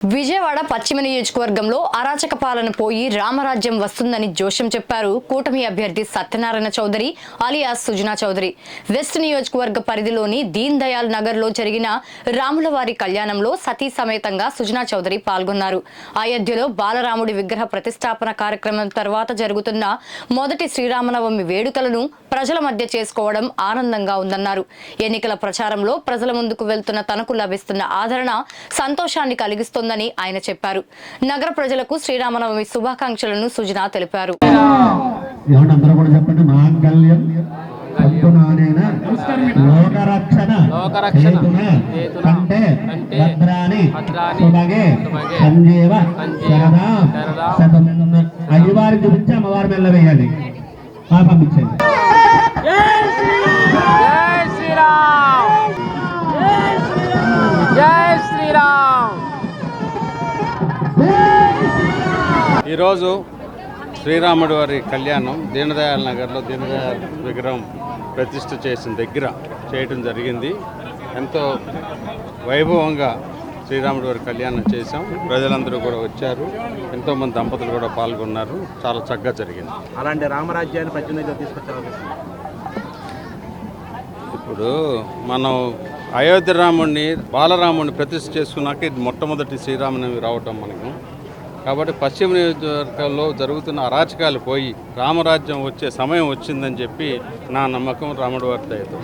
విజయవాడ పశ్చిమ నియోజకవర్గంలో అరాచక పాలన పోయి రామరాజ్యం వస్తుందని జోషం చెప్పారు కూటమి అభ్యర్థి సత్యనారాయణ చౌదరి అలియాస్ సుజనా చౌదరి. వెస్ట్ నియోజకవర్గ పరిధిలోని దీన్ దయాల్ నగర్లో జరిగిన రాములవారి కళ్యాణంలో సతీ సమేతంగా సుజనా చౌదరి పాల్గొన్నారు. అయోధ్యలో బాలరాముడి విగ్రహ ప్రతిష్టాపన కార్యక్రమం తర్వాత జరుగుతున్న మొదటి శ్రీరామనవమి వేడుకలను ప్రజల మధ్య చేసుకోవడం ఆనందంగా ఉందన్నారు. ఎన్నికల ప్రచారంలో ప్రజల ముందుకు వెళ్తున్న తనకు లభిస్తున్న ఆదరణ సంతోషాన్ని కలిగిస్తుంది కలిగిస్తోందని ఆయన చెప్పారు. నగర ప్రజలకు శ్రీరామనవమి శుభాకాంక్షలను సుజనా తెలిపారు. లోకరక్షణ కంటే భద్రాని సుభగే సంజీవ శరదాం అయ్యవారి అమ్మవారి మెల్ల వేయాలి. ఆ పంపించండి ఈరోజు శ్రీరాముడి వారి కళ్యాణం దీనదయాళ్ నగర్లో దీనదయాళ్ విగ్రహం ప్రతిష్ఠ చేసిన దగ్గర చేయటం జరిగింది. ఎంతో వైభవంగా శ్రీరాముడి వారి కళ్యాణం చేశాం. ప్రజలందరూ కూడా వచ్చారు. ఎంతోమంది దంపతులు కూడా పాల్గొన్నారు. చాలా చక్కగా జరిగింది. అలాంటి రామరాజ్యాన్ని పద్దెనిమిదిలో తీసుకొచ్చారు ఇప్పుడు మనం అయోధ్య రాముడిని బాలరాముడిని ప్రతిష్ఠ చేసుకున్నాక ఇది మొట్టమొదటి శ్రీరామనవమి రావటం మనకు. కాబట్టి పశ్చిమ నియోజకవర్గాల్లో జరుగుతున్న అరాచకాలు పోయి రామరాజ్యం వచ్చే సమయం వచ్చిందని చెప్పి నా నమ్మకం రాముడి వారి దయతో.